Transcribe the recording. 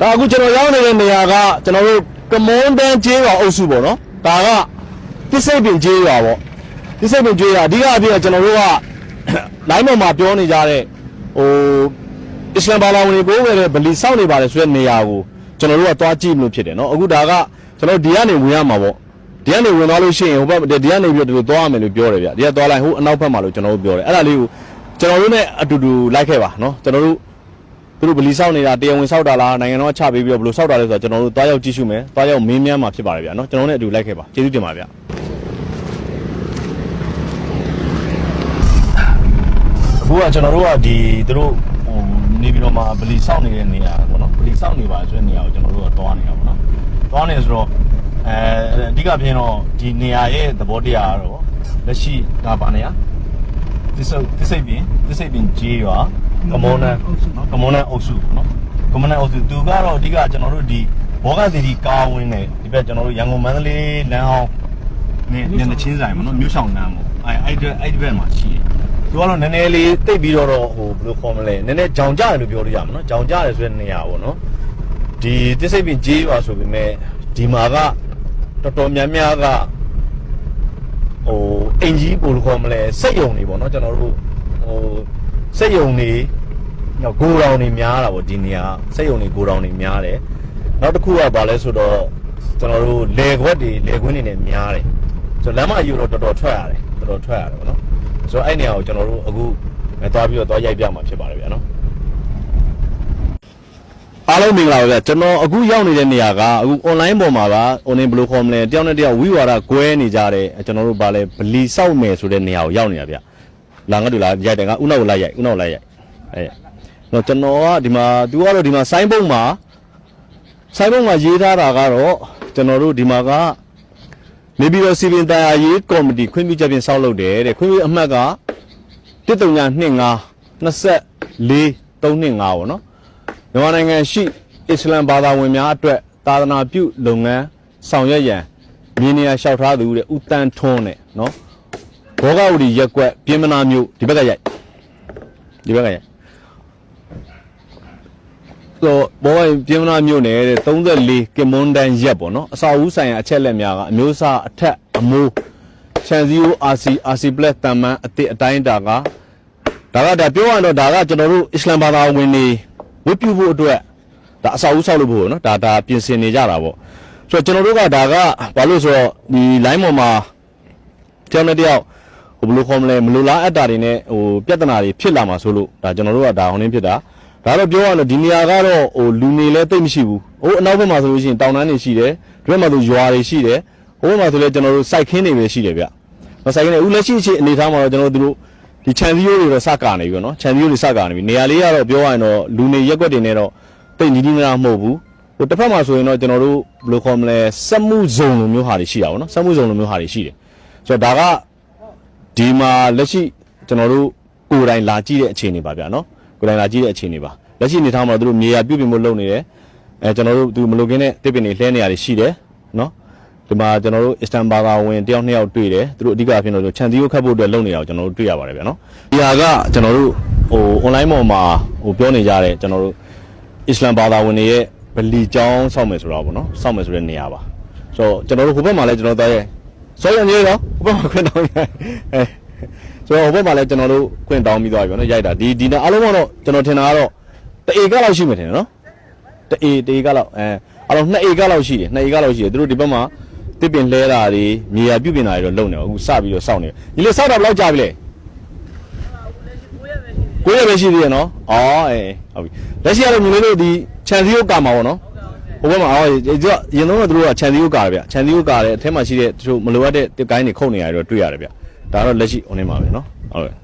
ဒါအခုကျွန်တော်ရောက်နေတဲ့နေရာကကျွန်တော်တို့ကမွန်တန်းကျေးရွာအုပ်စုပေါ့နော်ဒါကပစ္စိတ်ပင်ကျေးရွာပေါ့ပစ္စိတ်ပင်ကျေးရွာအဓိကအပြင်ကကျွန်တော်တို့ကလိုင်းပေါ်မှာပြောနေကြတဲ့ဟိုအစ္စလမ်ဘာသာဝင်တွေကိုပဲဗလီစောင့်နေပါတယ်ဆိုတဲ့နေရာကိုကျွန်တော်တို့ကသွားကြည့်မလို့ဖြစ်တယ်နော်အခုဒါကကျွန်တော်ဒီကနေဝင်ရမှာပေါ့ဒီကနေဝင်သွားလို့ရှိရင်ဟိုဘက်ဒီကနေပြီးတော့သွားရမယ်လို့ပြောတယ်ဗျဒီကသွားလိုက်ဟိုအနောက်ဘက်မှာလို့ကျွန်တော်တို့ပြောတယ်အဲ့ဒါလေးကိုကျွန်တော်တို့ ਨੇ အတူတူလိုက်ခဲ့ပါနော်ကျွန်တော်တို့ သူတို့ဗလီဆောက်နေတာတရားဝင်ဆောက်တာလားနိုင်ငံတော်ကချပေးပြီးတော့ဘယ်လိုဆောက်တာလဲဆိုတော့ကျွန်တော်တို့တွားရောက်ကြည့်ရှုမယ်တွားရောက်မင်းမြန်းမှာဖြစ်ပါတယ်ဗျာနော်ကျွန်တော်တို့နဲ့အတူလိုက်ခဲ့ပါကျေးဇူးတင်ပါဗျာအခုကကျွန်တော်တို့ကဒီသူတို့ဟိုနေပြီးတော့မှဗလီဆောက်နေတဲ့နေရာပေါ့နော်ဗလီဆောက်နေပါဆိုတဲ့နေရာကိုကျွန်တော်တို့ကတွားနေတာပေါ့နော်တွားနေဆိုတော့အဲအဓိကဖြစ်တော့ဒီနေရာရဲ့သဘောတရားကတော့လက်ရှိဒါပါနေရသစ္စာသစ္စိတ်ပင်သစ္စိတ်ပင်ကြီးရွာ ကမောနန်ကမောနန်အုပ်စုနော်ကမောနန်အုပ်စုသူကတော့အဓိကကျွန်တော်တို့ဒီဘောဂသီရီကားဝင်းနေဒီဘက်ကျွန်တော်တို့ရန်ကုန်မန္တလေးလမ်းအောင်နေနေတချင်းဆိုင်မနော်မြို့ဆောင်လမ်းပေါ့အဲအဲ့ဒီအဲ့ဒီဘက်မှာရှိတယ်သူကတော့နည်းနည်းလေးတိတ်ပြီးတော့ဟိုဘယ်လိုခေါ်မလဲနည်းနည်းကြောင်ကြတယ်လို့ပြောလို့ရမှာနော်ကြောင်ကြတယ်ဆိုတဲ့နေရာပေါ့နော်ဒီသစ္စိတ်ပင်ကြီးရွာဆိုပေမဲ့ဒီမှာကတော်တော်များများကဟိုအင်ကြီးပို့လို့ခေါ်မလဲစက်ယုံတွေပေါ့နော်ကျွန်တော်တို့ဟိုစက်ယုံတွေနော် ဂိုရောင်တွေများတာပေါ့ဒီနေရာစက်ယုံတွေဂိုရောင်တွေများတယ်နောက်တစ်ခုကဘာလဲဆိုတော့ကျွန်တော်တို့လေခွက်တွေလေကွင်းတွေနဲ့များတယ်ဆိုတော့လမ်းမယူတော့တော်တော်ထွက်ရတယ်တော်တော်ထွက်ရတယ်ပေါ့နော်ဆိုတော့အဲ့နေရာကိုကျွန်တော်တို့အခုအဲသွားပြီးတော့သွားရိုက်ပြမှာဖြစ်ပါတယ်ဗျာနော်အားလုံးမင်္ဂလာပါဗျာကျွန်တော်အခုရောက်နေတဲ့နေရာကအခု online ပေါ်မှာပါ online ဘယ်လိုခေါ်မလဲတယောက်နဲ့တယောက်ဝိဝါဒကွဲနေကြတဲ့ကျွန်တော်တို့ဗာလဲဗလီစောက်မယ်ဆိုတဲ့နေရာကိုရောက်နေတာဗျလာငါတို့လာရိုက်တယ်ကဥနောက်ကိုလိုက်ရိုက်ဥနောက်လိုက်ရိုက် အဲတော့ကျွန်တော်ကဒီမှာ तू ကတော့ဒီမှာဆိုင်းပုံမှာဆိုင်းပုံမှာရေးထားတာကတော့ကျွန်တော်တို့ဒီမှာကနေပြည်တော်စီပင်တရားရေးကော်မတီခွင့်ပြုချက်ဖြင့်ဆောက်လုပ်တယ်တဲ့ခွင့်ပြုအမှတ်က1325 24 325ပေါ့နော်မြန်မာနိုင်ငံရှိအစ္စလမ်ဘာသာဝင်များအတွက်သာသနာပြုလုပ်ငန်းဆောင်ရွက်ရန်မြေနေရာလျှောက်ထားသူတဲ့ဦးတန်းထွန်းနဲ့နော်ဘောဂဝတီရက်ကွက်ပြင်မနာမျိုးဒီဘက်ကရိုက်ဒီဘက်ကရိုက် ဆိုဘောဂဝတီပြင်မနာမျိုးနဲ့တဲ့34ကင်မွန်ဒန်ရက်ပေါ့နော်အစာဦးဆိုင်ရာအချက်လက်များကအမျိုးအစားအထက်အမိုးချန်စီယို RC RC+ တန်မန်အတိအတိုင်းတာကဒါကဒါပြောရရင်တော့ဒါကကျွန်တော်တို့အစ္စလမ်ဘာသာဝင်တွေဝတ်ပြုဖို့အတွက်ဒါအစာဦးဆောက်လို့ဖို့နော်ဒါဒါပြင်ဆင်နေကြတာပေါ့ဆိုတော့ကျွန်တော်တို့ကဒါကဘာလို့ဆိုတော့ဒီ line ပေါ်မှာတယောက်နဲ့တယောက်ဟိုဘယ်လိုခေါ်မလဲမလိုလားအပ်တာတွေနဲ့ဟိုပြဿနာတွေဖြစ်လာမှာဆိုလို့ဒါကျွန်တော်တို့ကဒါဟိုနေဖြစ်တာ ဒါတော့ပြောရရင်ဒီနေရာကတော့ဟိုလူနေလဲတိတ်မရှိဘူးဟိုအနောက်ဘက်မှာဆိုလို့ရှိရင်တောင်တန်းတွေရှိတယ်ဒီဘက်မှာဆိုရွာတွေရှိတယ်ဟိုဘက်မှာဆိုလဲကျွန်တော်တို့စိုက်ခင်းတွေပဲရှိတယ်ဗျမစိုက်ခင်းတွေဦးလက်ရှိအချိန်အနေထားမှာတော့ကျွန်တော်တို့ဒီခြံစည်းရိုးတွေတော့စကာနေပြီနော်ခြံစည်းရိုးတွေစကာနေပြီနေရာလေးကတော့ပြောရရင်တော့လူနေရက်ွက်တွေနဲ့တော့တိတ်နီးနီးနားမဟုတ်ဘူးဟိုတစ်ဖက်မှာဆိုရင်တော့ကျွန်တော်တို့ဘယ်လိုခေါ်မလဲစက်မှုဇုံလိုမျိုးဟာတွေရှိတာပေါ့နော်စက်မှုဇုံလိုမျိုးဟာတွေရှိတယ်ဆိုတော့ဒါကဒီမှာလက်ရှိကျွန်တော်တို့ကိုယ်တိုင်လာကြည့်တဲ့အခြေအနေပါဗျာနော် ကိုယ်တိုင်လာကြည့်တဲ့အခြေအနေပါလက်ရှိနေထားမှာတို့မြေယာပြုတ်ပြင်ဖို့လုပ်နေတယ်အဲကျွန်တော်တို့သူမလိုကင်းတဲ့တစ်ပင်တွေလှဲနေရတယ်ရှိတယ်နော်ဒီမှာကျွန်တော်တို့အစ္စတန်ဘာသာဝင်တယောက်နှစ်ယောက်တွေ့တယ်သူတို့အဓိကဖြစ်တော့ခြံစည်းရိုးခတ်ဖို့အတွက်လုပ်နေတာကိုကျွန်တော်တို့တွေ့ရပါတယ်ဗျာနော်ဒီဟာကကျွန်တော်တို့ဟို online ပေါ်မှာဟိုပြောနေကြတယ်ကျွန်တော်တို့အစ္စလမ်ဘာသာဝင်တွေရဲ့ဗလီကျောင်းစောက်မယ်ဆိုတာပေါ့နော်စောက်မယ်ဆိုတဲ့နေရာပါဆိုတော့ကျွန်တော်တို့ဟိုဘက်မှာလည်းကျွန်တော်သားရဲ့စောရမြေတော့ဟိုဘက်မှာခွင့်တောင်း ရအဲဆိုတော့ဟိုဘက်မှာလည်းကျွန်တော်တို့ခွင့်တောင်းပြီးသွားပြီဗျာနော်ရိုက်တာဒီဒီနေ့အားလုံးကတော့ကျွန်တော်ထင်တာကတော့တအေကလောက်ရှိမယ်ထင်တယ်နော်တအေတအေကလောက်အဲအလုံး2အေကလောက်ရှိတယ်2အေကလောက်ရှိတယ်သူတို့ဒီဘက်မှာတစ်ပင်လဲတာတွေမြေယာပြုတ်ပင်တာတွေတော့လုံနေအခုစပြီးတော့စောင့်နေဒီလေစောက်တာဘယ်လောက်ကြာပြီလဲကိုရပဲရှိသေးရနော်အော်အေးဟုတ်ပြီလက်ရှိကတော့ညီလေးတို့ဒီခြံစည်းရိုးကာမှာပေါ့နော်ဟိုဘက်မှာအော်ဒီကရင်တော့သူတို့ကခြံစည်းရိုးကာတယ်ဗျခြံစည်းရိုးကာတယ်အထက်မှာရှိတဲ့သူတို့မလိုအပ်တဲ့တစ်ကိုင်းတွေခုတ်နေရတယ်တော့တွေ့ရတယ်ဗျ ဒါတော့လက်ရှိ online မှာပဲနော်ဟုတ်ကဲ့